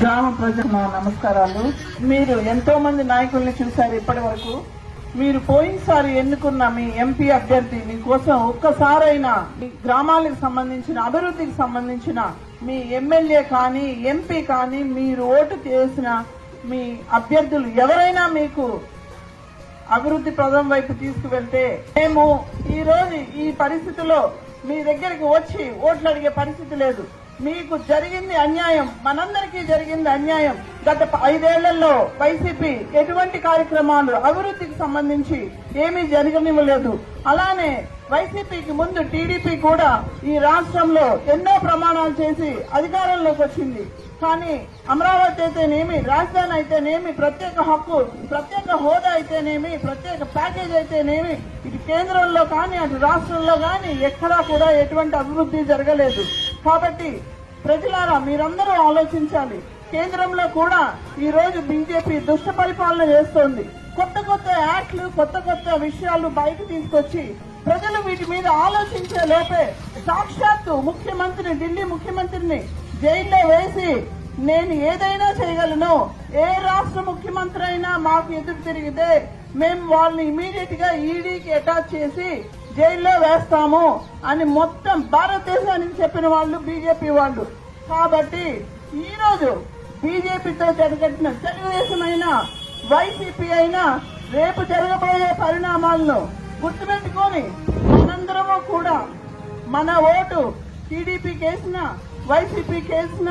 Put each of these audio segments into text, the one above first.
గ్రామ ప్రజల నమస్కారాలు. మీరు ఎంతో మంది నాయకుల్ని చూశారు ఇప్పటి వరకు. మీరు పోయినసారి ఎన్నుకున్న మీ ఎంపీ అభ్యర్థి మీకోసం ఒక్కసారైనా మీ గ్రామాలకు సంబంధించిన అభివృద్ధికి సంబంధించిన మీ ఎమ్మెల్యే కానీ ఎంపీ కానీ మీరు ఓటు చేసిన మీ అభ్యర్థులు ఎవరైనా మీకు అభివృద్ధి పదం వైపు తీసుకువెళ్తే మేము ఈ రోజు ఈ పరిస్థితిలో మీ దగ్గరికి వచ్చి ఓట్లు అడిగే పరిస్థితి లేదు. మీకు జరిగింది అన్యాయం మనందరికీ జరిగింది అన్యాయం. గత ఐదేళ్ళలో వైసీపీ ఎటువంటి కార్యక్రమాలు అభివృద్ధికి సంబంధించి ఏమీ జరగనివ్వలేదు. అలానే వైసీపీకి ముందు టీడీపీ కూడా ఈ రాష్ట్రంలో ఎన్నో ప్రమాణాలు చేసి అధికారంలోకి వచ్చింది. కానీ అమరావతి అయితేనేమి రాజధాని అయితేనేమి ప్రత్యేక హక్కు ప్రత్యేక హోదా అయితేనేమి ప్రత్యేక ప్యాకేజ్ అయితేనేమి ఇటు కేంద్రంలో కానీ అటు రాష్ట్రంలో కానీ ఎక్కడా కూడా ఎటువంటి అభివృద్ధి జరగలేదు. కాబట్టి ప్రజలారా మీరందరూ ఆలోచించాలి. కేంద్రంలో కూడా ఈ రోజు బీజేపీ దుష్ట పరిపాలన చేస్తోంది. కొత్త కొత్త యాక్ట్లు కొత్త కొత్త విషయాలు బయట తీసుకొచ్చి ప్రజలు వీటి మీద ఆలోచించే లోపే సాక్షాత్తు ముఖ్యమంత్రిని ఢిల్లీ ముఖ్యమంత్రిని జైల్లో వేసి నేను ఏదైనా చేయగలను ఏ రాష్ట్ర ముఖ్యమంత్రి అయినా మాకు ఎదురు తిరిగితే మేము వాళ్ళని ఇమీడియట్గా ఈడీకి అటాచ్ చేసి జైల్లో వేస్తాము అని మొత్తం భారతదేశానికి చెప్పిన వాళ్ళు బీజేపీ వాళ్ళు. కాబట్టి ఈ రోజు బీజేపీతో జరగట్టిన తెలుగుదేశం అయినా వైసీపీ అయినా రేపు జరగబోయే పరిణామాలను గుర్తుపెట్టుకొని మనందరము కూడా మన ఓటు టీడీపీ కేసిన వైసీపీ కేసిన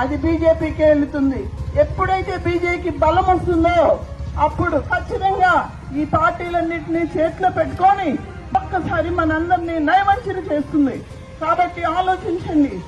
అది బీజేపీకి వెళ్తుంది. ఎప్పుడైతే బీజేపీకి బలం వస్తుందో అప్పుడు ఖచ్చితంగా ఈ పార్టీలన్నింటినీ చేతిలో పెట్టుకొని ఒక్కసారి మనందరినీ నయవంచన చేస్తుంది. కాబట్టి ఆలోచించండి.